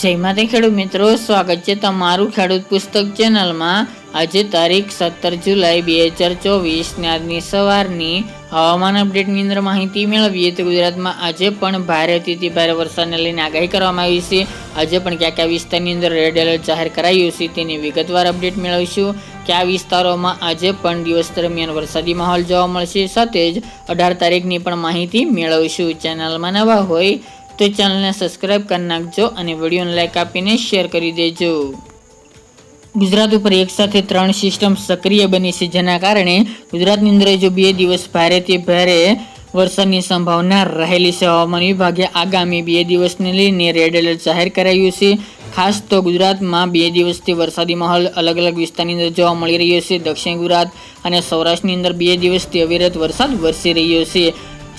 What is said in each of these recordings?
જય માતા ખેડૂત મિત્રો, સ્વાગત છે તમારું ખેડૂત પુસ્તક ચેનલમાં. આજે તારીખ સત્તર જુલાઈ બે હજાર ચોવીસને આજની સવારની હવામાન અપડેટની અંદર માહિતી મેળવીએ તો ગુજરાતમાં આજે પણ ભારે અતિથી ભારે વરસાદને લઈને આગાહી કરવામાં આવી છે. આજે પણ કયા કયા વિસ્તારની અંદર રેડ એલર્ટ જાહેર કરાયું છે તેની વિગતવાર અપડેટ મેળવીશું. કયા વિસ્તારોમાં આજે પણ દિવસ દરમિયાન વરસાદી માહોલ જોવા મળશે સાથે જ અઢાર તારીખની પણ માહિતી મેળવીશું. ચેનલમાં નવા હોય તો ચેનલને સબસ્ક્રાઈબ કરી નાખજો અને વિડીયોને લાઇક આપીને શેર કરી દેજો. ગુજરાત ઉપર એક સાથે ત્રણ સિસ્ટમ સક્રિય બની છે, જેના કારણે ગુજરાતની અંદર જો બે દિવસ ભારેથી ભારે વરસાદની સંભાવના રહેલી છે. હવામાન વિભાગે આગામી બે દિવસને લઈને રેડ એલર્ટ જાહેર કરાયું છે. ખાસ તો ગુજરાતમાં બે દિવસથી વરસાદી માહોલ અલગ અલગ વિસ્તારની અંદર જોવા મળી રહ્યો છે. દક્ષિણ ગુજરાત અને સૌરાષ્ટ્રની અંદર બે દિવસથી અવિરત વરસાદ વરસી રહ્યો છે.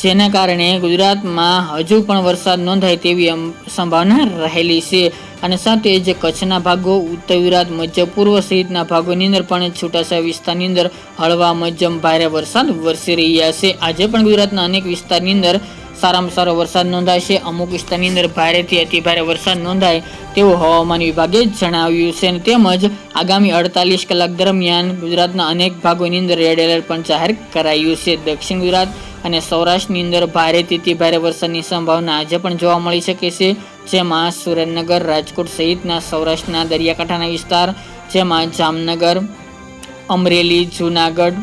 જેના કારણે ગુજરાતમાં હજુ પણ વરસાદ નોંધાય તેવી સંભાવના રહેલી છે. અને સાથે જ કચ્છના ભાગો, ઉત્તર ગુજરાત, મધ્ય પૂર્વ સહિતના ભાગોની અંદર પણ છૂટાછવાયા વિસ્તારની અંદર હળવા, મધ્યમ, ભારે વરસાદ વરસી રહ્યા છે. આજે પણ ગુજરાતના અનેક વિસ્તારની અંદર સારામાં સારો વરસાદ નોંધાશે અમુક વિસ્તારની અંદર ભારેથી અતિ ભારે વરસાદ નોંધાય તેવું હવામાન વિભાગે જણાવ્યું છે. તેમજ આગામી અડતાલીસ કલાક દરમિયાન ગુજરાતના અનેક ભાગોની અંદર રેડ એલર્ટ પણ જાહેર કરાયું છે. દક્ષિણ ગુજરાત અને સૌરાષ્ટ્રની અંદર ભારેથી ભારે વરસાદની સંભાવના આજે પણ જોવા મળી શકે છે. જેમાં સુરેન્દ્રનગર, રાજકોટ સહિતના સૌરાષ્ટ્રના દરિયાકાંઠાના વિસ્તાર, જેમાં જામનગર, અમરેલી, જૂનાગઢ,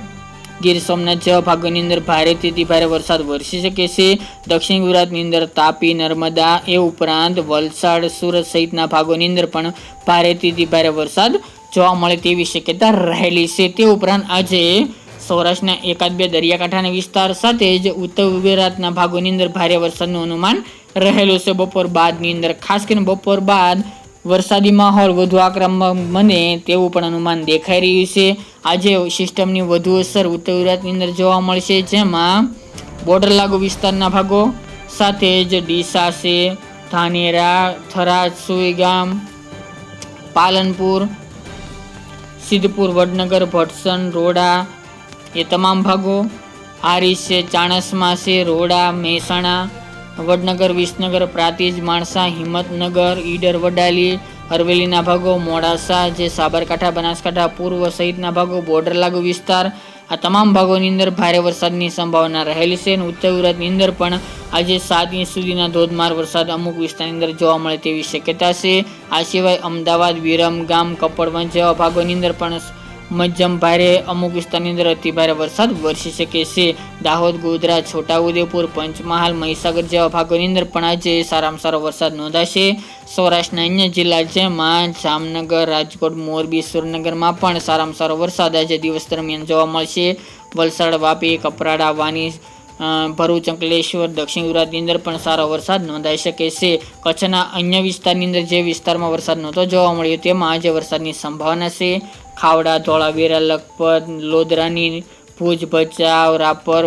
ગીર સોમનાથ જેવા ભાગોની અંદર ભારેથી ભારે વરસાદ વરસી શકે છે. દક્ષિણ ગુજરાતની અંદર તાપી, નર્મદા, એ ઉપરાંત વલસાડ, સુરત સહિતના ભાગોની અંદર પણ ભારેથી ભારે વરસાદ જોવા મળે તેવી શક્યતા રહેલી છે. તે ઉપરાંત આજે સૌરાષ્ટ્રના એકાદ બે દરિયાકાંઠાના વિસ્તાર સાથે જ ઉત્તર ગુજરાતના ભાગોની અંદર ભારે વરસાદનું અનુમાન રહેલું છે. બપોર બાદની અંદર ખાસ કરીને બપોર બાદ વરસાદી માહોલ વધુ આક્રમક બને તેવું પણ અનુમાન દેખાઈ રહ્યું છે. આજે સિસ્ટમની વધુ અસર ઉત્તર ગુજરાતની અંદર જોવા મળશે, જેમાં બોર્ડર લાગુ વિસ્તારના ભાગો સાથે જ ડીસા છે, ધાનેરા, થરાદ સુઈગામ પાલનપુર, સિદ્ધપુર, વડનગર, ભટસન, રોડા એ તમામ ભાગો આરીસ છે ચાણસમા છે રોડા, મહેસાણા, વડનગર, વિસનગર, પ્રાતિજ, માણસા, હિંમતનગર, ઈડર, વડાલી અરવેલીના ભાગો, મોડાસા, જે સાબરકાંઠા, બનાસકાંઠા, પૂર્વ સહિતના ભાગો, બોર્ડર લાગુ વિસ્તાર, આ તમામ ભાગોની અંદર ભારે વરસાદની સંભાવના રહેલી છે અને ઉત્તર ગુજરાતની અંદર પણ આજે સાત ઇંચ સુધીના ધોધમાર વરસાદ અમુક વિસ્તારની અંદર જોવા મળે તેવી શક્યતા છે. આ સિવાય અમદાવાદ વિરમગામ કપડવંજ જેવા ભાગોની અંદર પણ મધ્યમ ભારે અમુક વિસ્તારની અંદર અતિ ભારે વરસાદ વરસી શકે છે. દાહોદ, ગોધરા, છોટાઉદેપુર, પંચમહાલ, મહીસાગર જેવા ભાગોની અંદર પણ આજે સારામાં સારો વરસાદ નોંધાશે. સૌરાષ્ટ્રના અન્ય જિલ્લા જેમાં જામનગર, રાજકોટ, મોરબી સુરનગરમાં પણ સારામાં સારો વરસાદ આજે દિવસ દરમિયાન જોવા મળશે. વલસાડ, વાપી, કપરાડા વાની ભરૂચ, અંકલેશ્વર, દક્ષિણ ગુજરાતની અંદર પણ સારો વરસાદ નોંધાઈ શકે છે. કચ્છના અન્ય વિસ્તારની અંદર જે વિસ્તારમાં વરસાદ નહોતો જોવા મળ્યો તેમાં આજે વરસાદની સંભાવના છે. ખાવડા, ધોળાવીરા, લખપત, લોદરાની, ભુજ, ભચાઉ, રાપર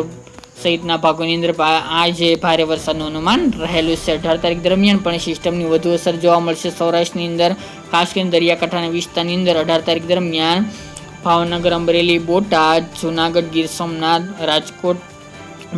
સહિતના ભાગોની અંદર આજે ભારે વરસાદનું અનુમાન રહેલું છે. અઢાર તારીખ દરમિયાન પણ સિસ્ટમની વધુ અસર જોવા મળશે. સૌરાષ્ટ્રની અંદર, ખાસ કરીને દરિયાકાંઠાના વિસ્તારની અંદર અઢાર તારીખ દરમિયાન ભાવનગર, અમરેલી, બોટાદ, જુનાગઢ, ગીર સોમનાથ, રાજકોટ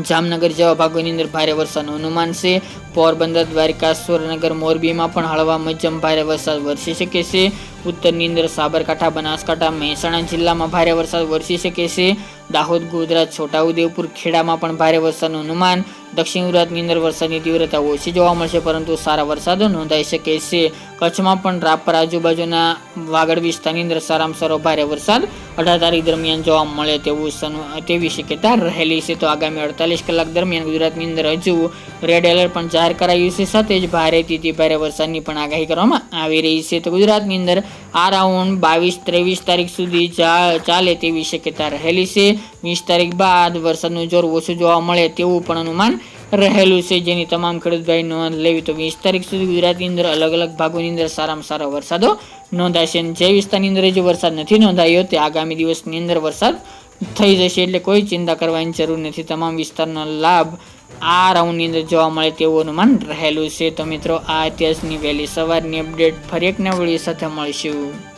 જામનગર જેવા ભાગોની અંદર ભારે વરસાદનું અનુમાન છે. પોરબંદર, દ્વારકા, સુરેન્દ્રનગર, મોરબીમાં પણ હળવા મધ્યમ ભારે વરસાદ વરસી શકે છે. ઉત્તરની અંદર સાબરકાંઠા, બનાસકાંઠા, મહેસાણા જિલ્લામાં ભારે વરસાદ વરસી શકે છે. દાહોદ ગોધરા છોટાઉદેપુર ખેડામાં પણ ભારે વરસાદનું અનુમાન. દક્ષિણ ગુજરાતની અંદર વરસાદની તીવ્રતા ઓછી જોવા મળશે, પરંતુ સારા વરસાદો નોંધાઈ શકે છે. કચ્છમાં પણ રાપર આજુબાજુના વાગડ વિસ્તારની અંદર સારામાં સારો ભારે વરસાદ અઢાર તારીખ દરમિયાન જોવા મળે તેવું તેવી શક્યતા રહેલી છે. તો આગામી અડતાલીસ કલાક દરમિયાન ગુજરાતની અંદર હજુ રેડ એલર્ટ પણ જાહેર કરાયું છે. સાથે જ ભારેથી ભારે વરસાદની પણ આગાહી કરવામાં આવી રહી છે. તો ગુજરાતની અંદર આ રાઉન્ડ બાવીસ, ત્રેવીસ તારીખ સુધી ચાલે તેવી શક્યતા રહેલી છે. વીસ તારીખ બાદ વરસાદનું જોર ઓછું જોવા મળે તેવું પણ અનુમાન રહેલું છે. જેની તમામ ખેડૂત ભાઈ નોંધ લેવી તો વીસ તારીખ સુધી ગુજરાતની અંદર અલગ અલગ ભાગોની અંદર સારામાં સારા વરસાદો નોંધાશે. જે વિસ્તારની અંદર જો વરસાદ નથી નોંધાયો, તે આગામી દિવસની અંદર વરસાદ થઈ જશે એટલે કોઈ ચિંતા કરવાની જરૂર નથી. તમામ વિસ્તારનો લાભ આ રાઉન્ડની અંદર જોવા મળે તેવું અનુમાન રહેલું છે. તો મિત્રો, આ ઇતિહાસની વહેલી સવારની અપડેટ ફરી એક નવડી સાથે મળીશું.